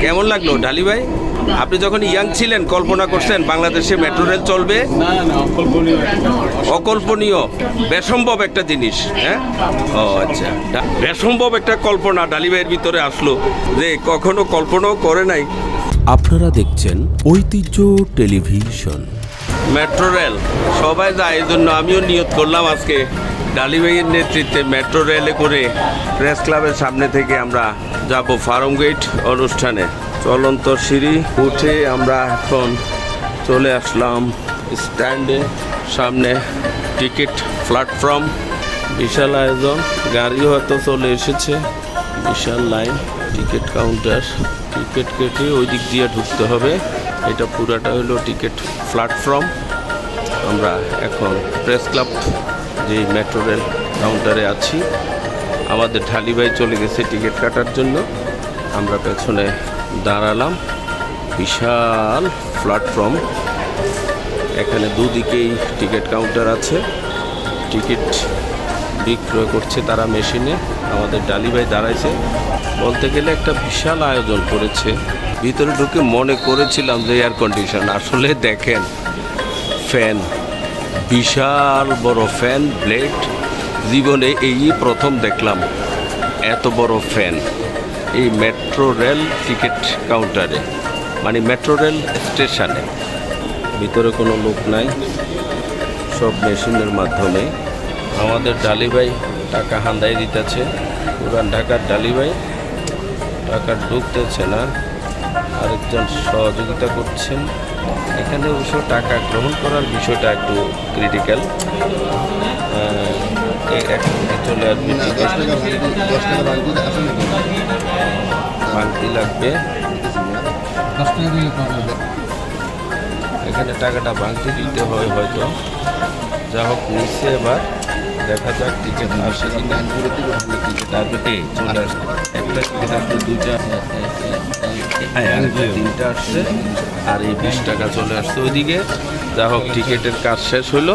কেমন লাগল ঢালি ভাই? আপনি যখন ইয়াং ছিলেন কল্পনা করছেন বাংলাদেশে মেট্রো রেল চলবে? না না অকল্পনীয় বেসম্ভব একটা জিনিস হ্যাঁ? ও আচ্ছা। বেসম্ভব একটা কল্পনা ডালি ভাইয়ের ভিতরে আসলো যে কখনো কল্পনাও করে নাই। আপনারা দেখছেন ঐতিহ্য টেলিভিশন। Metro rail. সবাই যায় এই জন্য আমিও নিয়ত করলাম আজকে। ডালি নেতৃত্বে মেট্রো রেলে করে প্রেস ক্লাবের সামনে থেকে আমরা যাব ফার্ম গেট অনুষ্ঠানে। চলন্ত সিঁড়ি উঠে আমরা এখন চলে আসলাম স্ট্যান্ডে। সামনে টিকিট প্ল্যাটফর্ম, বিশাল আয়োজন। গাড়িও হয়তো চলে এসেছে, বিশাল লাইন, টিকিট কাউন্টার। টিকিট কেটে ওই দিক দিয়ে ঢুকতে হবে। এটা পুরাটা হলো টিকিট প্ল্যাটফর্ম। আমরা এখন প্রেস ক্লাব যে মেট্রো রেল কাউন্টারে আছি, আমাদের ঢালি ভাই চলে গেছে টিকিট কাটার জন্য। আমরা পেছনে দাঁড়ালাম, বিশাল প্ল্যাটফর্ম। এখানে দুদিকেই টিকিট কাউন্টার আছে। টিকিট বিক্রয় করছে তারা মেশিনে। আমাদের ডালি ভাই দাঁড়াইছে। বলতে গেলে একটা বিশাল আয়োজন করেছে। ভিতরে ঢুকে মনে করেছিলাম যে এয়ার কন্ডিশন আসলে দেখেন ফ্যান বিশাল বড় ফ্যান ব্লেড জীবনে এই প্রথম দেখলাম, এত বড় ফ্যান এই মেট্রো রেল টিকিট কাউন্টারে মানে মেট্রো রেল স্টেশনে ভিতরে কোনো লোক নাই, সব মেশিনের মাধ্যমে। আমাদের ডালি ভাই টাকা হান্দাই দিতেছে। পুরান ঢাকার ডালি ভাই টাকা ঢুকতেছে না। আরেকজন সহযোগিতা করছেন। এখানে অবশ্য টাকা গ্রহণ করার বিষয়টা একটু ক্রিটিক্যাল চলে আসবে লাগবে। এখানে টাকাটা ভাঙতে দিতে হয় হয়তো। যা হোক নিচ্ছে এবার দেখা যাক টিকিট আসে কিনা। তারপরে এই চলে আসছে একটা টিকিট আসলে দুইটা হ্যাঁ তিনটা আসছে, আর এই বিশ টাকা চলে আসছে ওইদিকে। যা হোক, টিকিটের কাজ শেষ হলো।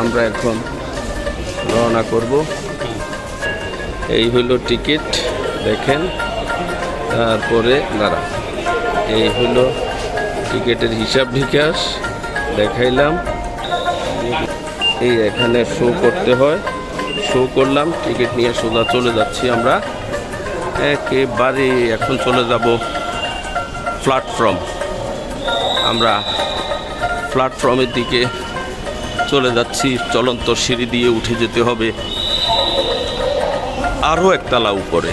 আমরা এখন রওনা করব। এই হলো টিকিট, দেখেন। তারপরে দাঁড়া। এই হলো টিকিটের হিসাব নিকাশ, দেখাইলাম। এই এখানে শো করতে হয়। শো করলাম, টিকিট নিয়ে সোজা চলে যাচ্ছি আমরা। একেবারে এখন চলে যাব প্ল্যাটফর্ম। আমরা প্ল্যাটফর্মের দিকে চলে যাচ্ছি। চলন্ত সিঁড়ি দিয়ে উঠে যেতে হবে। আরও একতলা উপরে।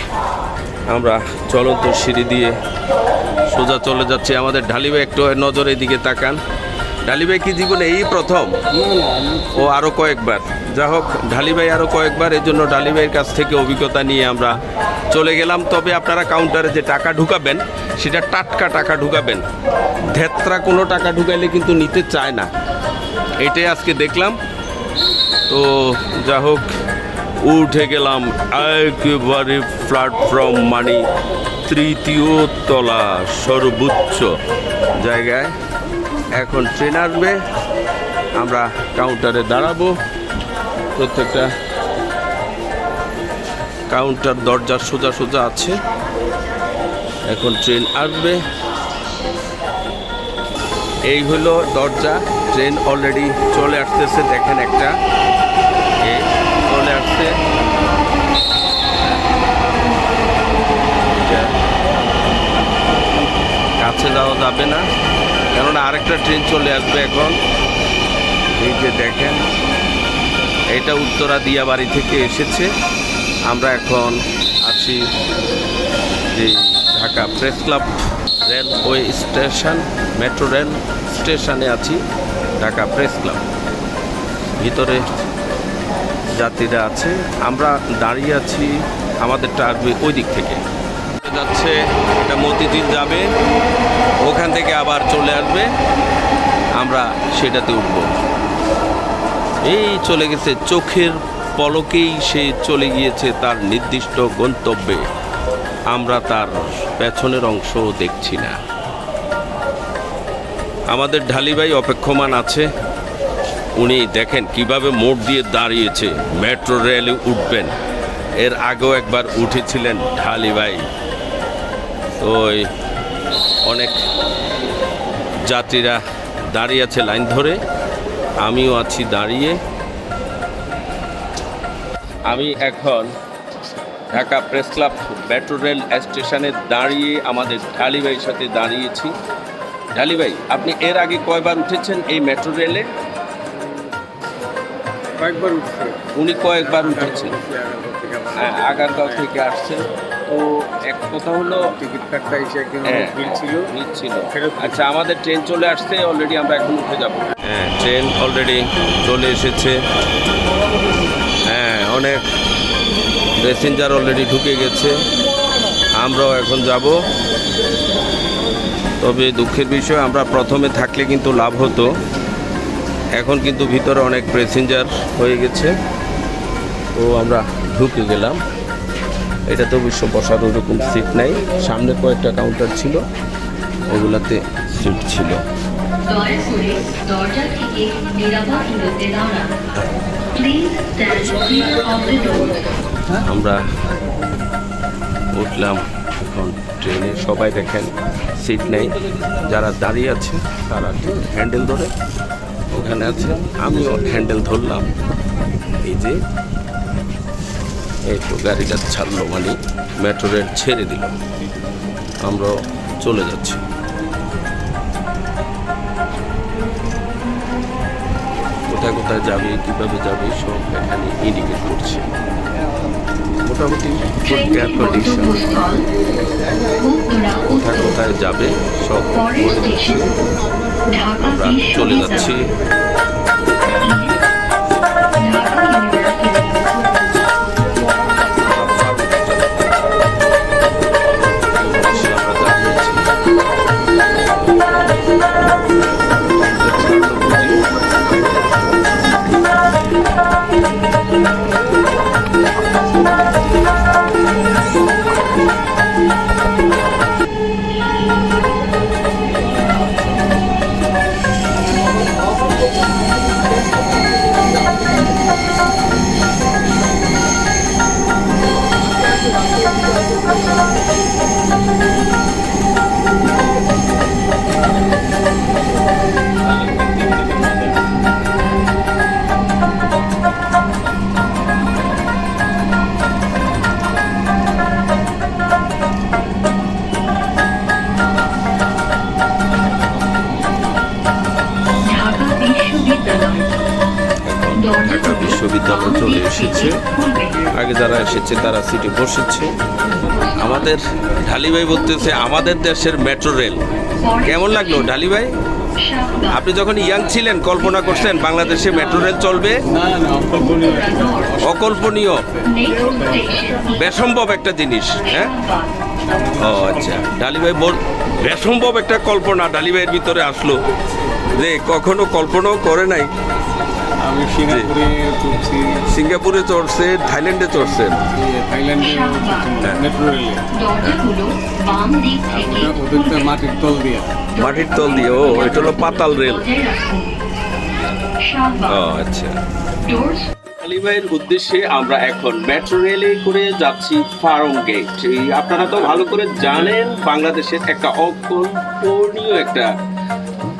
আমরা চলন্ত সিঁড়ি দিয়ে সোজা চলে যাচ্ছি। আমাদের ঢালিভাই একটু নজর এদিকে তাকান। ঢালিভাই কি জীবনে এই প্রথম। ও আরও কয়েকবার। যা হোক ঢালিভাই আরও কয়েকবার এই জন্য ঢালিভাইয়ের কাছ থেকে অভিজ্ঞতা নিয়ে আমরা চলে গেলাম। তবে আপনারা কাউন্টারে যে টাকা ঢুকাবেন, সেটা টাটকা টাকা ঢুকাবেন। ধেত্রা কোনো টাকা ঢুকাইলে কিন্তু নিতে চায় না। এটাই আজকে দেখলাম। তো যা হোক উঠে গেলাম একেবারে প্ল্যাটফর্ম মানে তৃতীয় তলা, সর্বোচ্চ জায়গায়। এখন ট্রেন আসবে। আমরা কাউন্টারে দাঁড়াবো। প্রত্যেকটা কাউন্টার দরজা সোজা সোজা আছে। এখন ট্রেন আসবে। এই হলো দরজা। ট্রেন অলরেডি চলে আসতেছে। দেখেন একটা। চলে আসছে। কাছে যাওয়া যাবে না। কেননা আরেকটা ট্রেন চলে আসবে এখন। এই যে দেখেন, এটা উত্তরা দিয়া বাড়ি থেকে এসেছে। আমরা এখন আছি যে Dhaka press club railway station, metro rail স্টেশনে আছি, ঢাকা প্রেস ক্লাব। ভিতরে যাত্রীরা আছে। আমরা দাঁড়িয়ে আছি আমাদেরটা আসবে ওই দিক থেকে। যাচ্ছে, এটা মতিঝিল যাবে। ওখান থেকে আবার চলে আসবে। আমরা সেটাতে উঠব। এই চলে গেছে চোখের পলকেই সে চলে গিয়েছে তার নির্দিষ্ট গন্তব্যে। আমরা তার পেছনের অংশ দেখছি না। আমাদের ঢালিভাই অপেক্ষমান আছে। উনি দেখেন কীভাবে মোড় দিয়ে দাঁড়িয়েছে। মেট্রো রেলে উঠবেন। এর আগেও একবার উঠেছিলেন ঢালিভাই তো অনেক যাত্রীরা দাঁড়িয়ে আছে লাইন ধরে। আমিও আছি দাঁড়িয়ে। আমি এখন Dhaka press club metro rail স্টেশনে দাঁড়িয়ে আমাদের ঢালি ভাইয়ের সাথে দাঁড়িয়েছি। ঢালি ভাই আপনি এর আগে কয়বার উঠেছেন এই মেট্রো রেলে? কয়েকবার উঠছে। উনি কয়েকবার উঠেছেন। হ্যাঁ, আগারগাঁও থেকে আসছেন। তো এক কথা হলো টিকিট কাটটা এসে একদিন হ্যাঁ, অনেক ভিড় ছিল। আচ্ছা আমাদের ট্রেন চলে আসছে অলরেডি আমরা এখন উঠে যাব। হ্যাঁ ট্রেন অলরেডি চলে এসেছে। হ্যাঁ অনেক প্যাসেঞ্জার অলরেডি ঢুকে গেছে। আমরাও এখন যাব। তবে দুঃখের বিষয় আমরা প্রথমে থাকলে কিন্তু লাভ হতো। এখন কিন্তু ভিতরে অনেক প্যাসেঞ্জার হয়ে গেছে। তো আমরা ঢুকে গেলাম। এটা তো অবশ্য বসার ওরকম সিট নাই। সামনে কয়েকটা কাউন্টার ছিল, ওগুলাতে সিট ছিল। আমরা উঠলাম, এখন ট্রেনে। সবাই দেখেন সিট নেই। যারা দাঁড়িয়ে আছে, তারা হ্যান্ডেল ধরে, ওখানে আছে। আমিও হ্যান্ডেল ধরলাম। এই যে তো গাড়িটা ছাড়লো মানে মেট্রো রেল ছেড়ে দিল। আমরা চলে যাচ্ছি। কোথায় কোথায় যাবে, কীভাবে যাবে, সব এখানে ইন্ডিকেট করছে। মোটামুটি কোথায় কোথায় যাবে, সব। আমরা চলে যাচ্ছি। এসেছে, তারা সিটে বসেছে। আমাদের ঢালি ভাই বলতেছে, আমাদের দেশের মেট্রো রেল কেমন লাগল ঢালি ভাই আপনি যখন ইয়াং ছিলেন, কল্পনা করছেন বাংলাদেশে মেট্রো রেল চলবে? অকল্পনীয়। বেসম্ভব একটা জিনিস হ্যাঁ? ও আচ্ছা। ডালি ভাই বল, বেসম্ভব একটা কল্পনা ডালি ভাইয়ের ভিতরে আসলো যে কখনো কল্পনাও করে নাই। আমি সিঙ্গাপুরে চলছি সিঙ্গাপুরে চড়ছে থাইল্যান্ডে চড়ছেন থাইল্যান্ডে হ্যাঁ। মেট্রো রেলে ওদেরটা তল দিয়ে। মাটির তল দিয়ে ও এটা হলো পাতাল রেল। ও আচ্ছা। আলী ভাইয়ের উদ্দেশ্যে আমরা এখন মেট্রো রেলে করে যাচ্ছি ফার্ম গেট আপনারা তো ভালো করে জানেন বাংলাদেশের একটা অকল্পনীয় একটা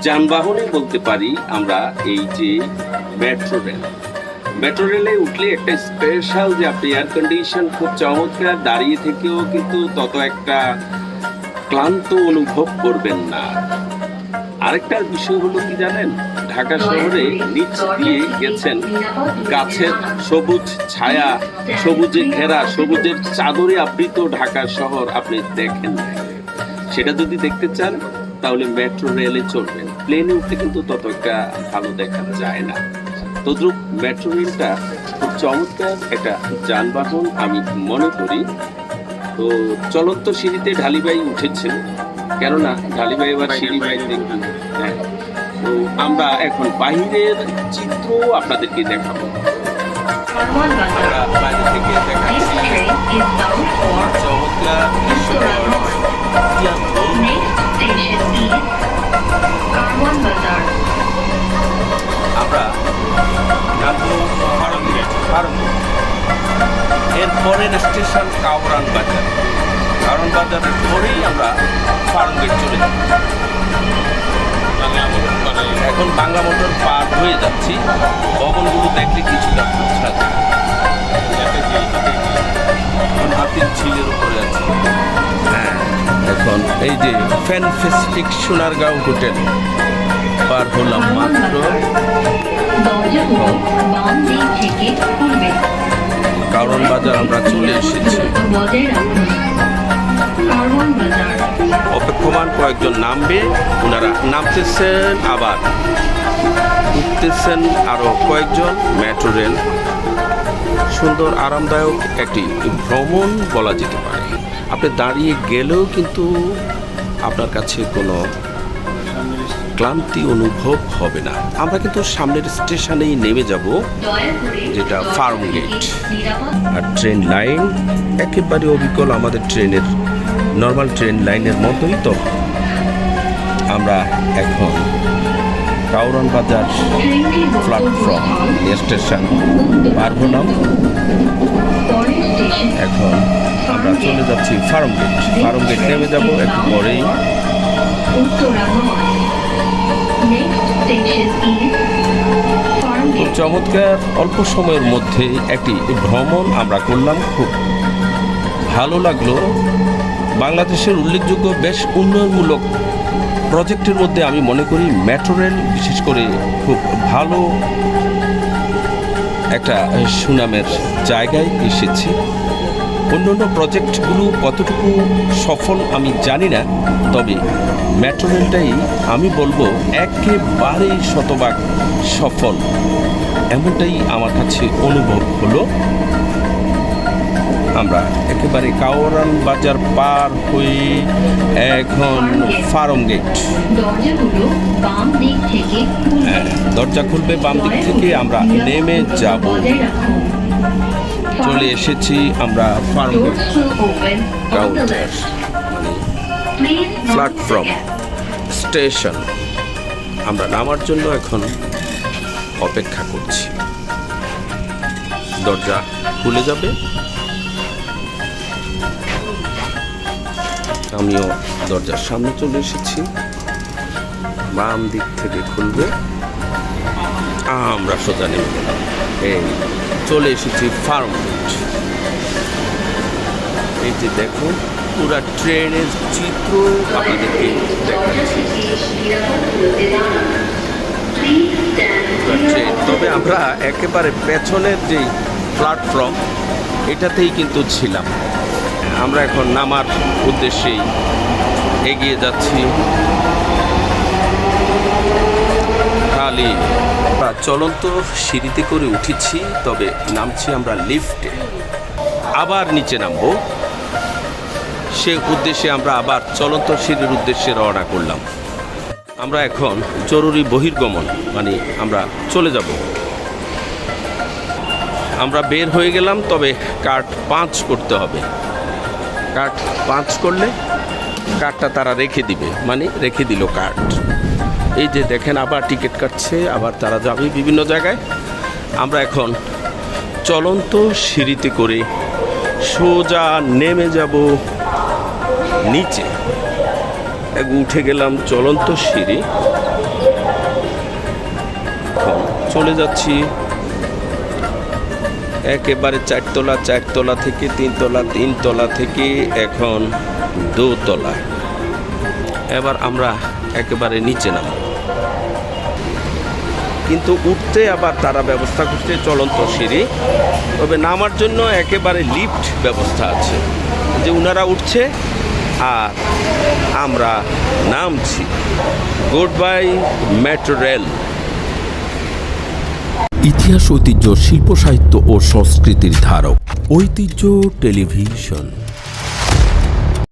যানবাহনই বলতে পারি আমরা এই যে মেট্রো রেল মেট্রো রেলে উঠলে একটা স্পেশাল যে আপনি এয়ার কন্ডিশন খুব চমৎকার, দাঁড়িয়ে থেকেও কিন্তু তত একটা ক্লান্ত অনুভব করবেন না। আরেকটা বিষয় হলো কি জানেন? ঢাকা শহরে নিচ দিয়ে গেছেন গাছের সবুজ ছায়া, সবুজে ঘেরা, সবুজের চাদরে আবৃত ঢাকা শহর আপনি দেখেন সেটা যদি দেখতে চান, তাহলে মেট্রো রেলে চলবেন। প্লেনে উঠতে কিন্তু তত একটা ভালো দেখা যায় না। তদ্রুপ মেট্রো রেলটা খুব চমৎকার একটা যানবাহন আমি মনে করি। তো চলন্ত সিঁড়িতে ঢালিবাই উঠেছেন কেননা ঢালিবাই এবার সিঁড়ি বাইতে হ্যাঁ। তো আমরা এখন বাইরের চিত্র আপনাদেরকে দেখাবো। বাইরে থেকে আমরা জানব ফার্ম গেট ফার্ম এরপরের স্টেশন কাউরান বাজার। কাউরান বাজারের পরেই আমরা ফার্ম চলে যাব। এখন বাংলা মোটর পার হয়ে যাচ্ছি। ভবনগুলো দেখলে কিছুটা বোঝা যায় হাতির ঝিলের উপরে আছে। এখন এই যে ফ্যান ফেস্টিক সোনারগাঁও হোটেল পার হলাম মাত্র কারণ বাজার আমরা চলে এসেছি। অপেক্ষমান কয়েকজন নামবে ওনারা নামতেছেন আবার। উঠতেছেন আরও কয়েকজন মেট্রো রেল। সুন্দর আরামদায়ক একটি ভ্রমণ বলা যেতে পারে। আপনি দাঁড়িয়ে গেলেও কিন্তু আপনার কাছে কোনো ক্লান্তি অনুভব হবে না। আমরা কিন্তু সামনের স্টেশনেই নেমে যাব, যেটা ফার্ম গেট। আর ট্রেন লাইন একেবারে অবিকল আমাদের ট্রেনের, নর্মাল ট্রেন লাইনের মতোই তো। আমরা এখন কাউরন বাজার প্ল্যাটফর্ম স্টেশন পার হলাম পরের স্টেশন এখন আমরা চলে যাচ্ছি ফার্ম গেট ফার্ম গেট নেমে যাব একটু পরেই। চমৎকার, অল্প সময়ের মধ্যে একটি ভ্রমণ আমরা করলাম। খুব ভালো লাগল। বাংলাদেশের উল্লেখযোগ্য, বেশ উন্নয়নমূলক প্রজেক্টের মধ্যে আমি মনে করি মেট্রো রেল, বিশেষ করে খুব ভালো একটা সুনামের জায়গায় এসেছি। অন্যান্য প্রজেক্টগুলো কতটুকু সফল আমি জানি না তবে মেট্রো রেলটাই আমি বলব একেবারেই শতভাগ সফল। এমনটাই আমার কাছে অনুভব হলো। আমরা একেবারে কাওরান বাজার পার হয়ে এখন ফার্ম গেট। হ্যাঁ, দরজা খুলবে বাম দিক থেকে আমরা নেমে যাব। চলে এসেছি আমরা ফার্ম কাউন্টার gap. স্টেশন আমরা নামার জন্য এখন অপেক্ষা করছি। দরজা খুলে যাবে। আমিও দরজার সামনে চলে এসেছি। বাম দিক থেকে খুলবে। আমরা সোজা নেমে গেলাম। এই, চলে এসেছি ফার্ম এই যে দেখুন পুরা ট্রেনের চিত্র আপনাদেরকে দেখাচ্ছি। ট্রেন। তবে আমরা একেবারে পেছনের যেই প্ল্যাটফর্ম এটাতেই কিন্তু ছিলাম। আমরা এখন নামার উদ্দেশ্যেই এগিয়ে যাচ্ছি। খালি চলন্ত সিঁড়িতে করে উঠেছি, তবে নামছি আমরা লিফটে। আবার নিচে নামবো। সে উদ্দেশ্যে আমরা আবার চলন্ত সিঁড়ির উদ্দেশ্যে রওনা করলাম। আমরা এখন জরুরি বহির্গমন মানে আমরা চলে যাব। আমরা বের হয়ে গেলাম, তবে কার্ড পাঁচ করতে হবে। কার্ড পাঁচ করলে কার্ডটা তারা রেখে দিবে মানে রেখে দিল কার্ড। এই যে দেখেন আবার টিকিট কাটছে, আবার তারা যাবে বিভিন্ন জায়গায়। আমরা এখন চলন্ত সিঁড়িতে করে সোজা নেমে যাব নিচে। উঠে গেলাম চলন্ত সিঁড়ি। চলে যাচ্ছি একেবারে চারতলা চারতলা থেকে তিনতলা তিনতলা থেকে এখন দোতলা এবার আমরা একেবারে নিচে নামব। কিন্তু উঠতে আবার তারা ব্যবস্থা করছে, চলন্ত সিঁড়ি। তবে নামার জন্য একেবারে লিফট ব্যবস্থা আছে। যে উনারা উঠছে, আর আমরা নামছি। Goodbye, metro rail. ইতিহাস, ঐতিহ্য, শিল্প সাহিত্য ও সংস্কৃতির ধারক। ঐতিহ্য টেলিভিশন।